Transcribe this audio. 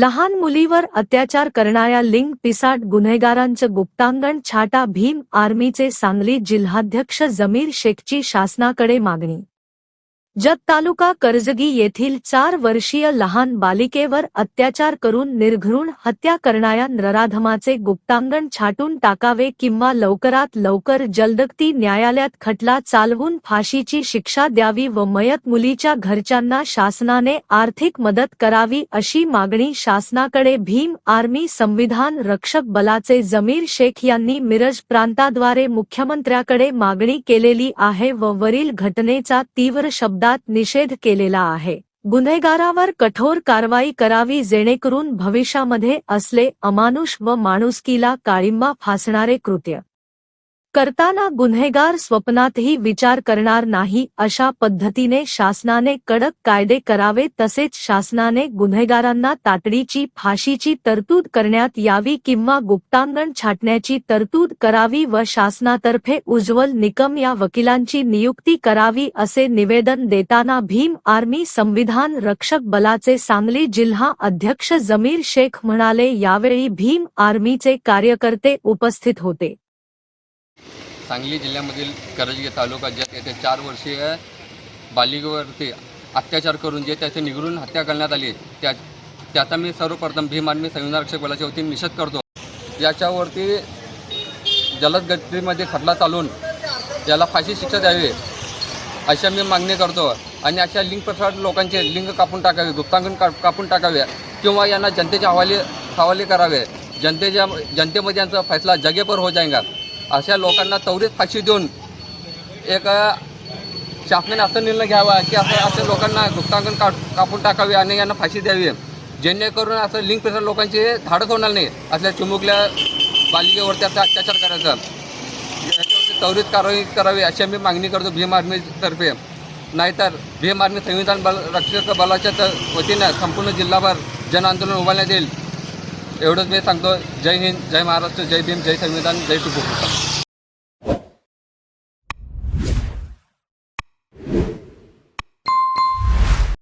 लहान मुलीवर अत्याचार करणाऱ्या लिंग पिसाट गुन्हेगारांचं गुप्तांगण छाटा भीम आर्मीचे सांगली जिल्हाध्यक्ष जमीर शेखची शासनाकडे मागणी. जत तालुका कर्जगी येथील चार वर्षीय लहान बालिकेवर अत्याचार करून निर्घृण हत्या करणाऱ्या नराधमाचे गुप्तांगण छाटून टाकावे किंवा लवकरात लवकर जलदगती न्यायालयात खटला चालवून फाशीची शिक्षा द्यावी व मयत मुलीच्या घरच्यांना शासनाने आर्थिक मदत करावी अशी मागणी शासनाकडे भीम आर्मी संविधान रक्षक बलाचे जमीर शेख यांनी मिरज प्रांताद्वारे मुख्यमंत्र्याकडे मागणी केलेली आहे व वरील घटनेचा तीव्र शब्द कायद्यात निषेध केलेला आहे. गुन्हेगारावर कठोर कारवाई करावी जेणेकरून भविष्यामध्ये असले अमानुष व माणुसकीला काळिंबा फासणारे कृत्य. करताना गुन्हेगार स्वप्नातही विचार करणार नाही अशा पद्धतीने शासनाने कडक कायदे करावे तसेच शासनाने गुन्हेगारांना तातडीची फाशीची तरतूद करण्यात यावी किंवा गुप्तांगण छाटण्याची तरतूद करावी व शासनातर्फे उज्ज्वल निकम या वकिलांची नियुक्ती करावी असे निवेदन देताना भीम आर्मी संविधान रक्षक बलाचे सांगली जिल्हा अध्यक्ष जमीर शेख म्हणाले यावेळी भीम आर्मीचे कार्यकर्ते उपस्थित होते. सांगली जिल्ह्यामधील करजगी तालुका ज्यात येथे चार वर्षीय बालिकेवरती अत्याचार करून जे त्याचे निगडून हत्या करण्यात आली त्या त्याचा मी सर्वप्रथम भीम आर्मी संविधान बलाच्या वतीने निषेध करतो. याच्यावरती जलद गतीमध्ये खटला चालून याला फाशी शिक्षा द्यावी अशा मी मागणी करतो. आणि अशा लिंग प्रसार लोकांचे लिंग कापून टाकावे गुप्तांकन का कापून टाकावे किंवा यांना जनतेच्या हवाले हवाले करावे. जनतेच्या जनतेमध्ये यांचा फैसला जगेपर हो जाएगा अशा लोकांना त्वरित फाशी देऊन एक शासनाने असं निर्णय घ्यावा की असं अशा लोकांना गुप्तांकन का कापून टाकावे आणि यांना फाशी द्यावी. जेणेकरून असं लिंक प्रेशर लोकांचे धाडच होणार नाही असल्या चिमुकल्या बालिकेवरती असा अत्याचार करायचा. याच्यावरती त्वरित कारवाई करावी अशी आम्ही मागणी करतो भीम आर्मीतर्फे नाहीतर भीम आर्मी संविधान बल रक्षक बलाच्या त- वतीनं संपूर्ण जिल्हाभर जन आंदोलन उभारण्यात येईल. एवढंच मी सांगतो. जय हिंद जय महाराष्ट्र जय भीम जय संविधान जय टिपू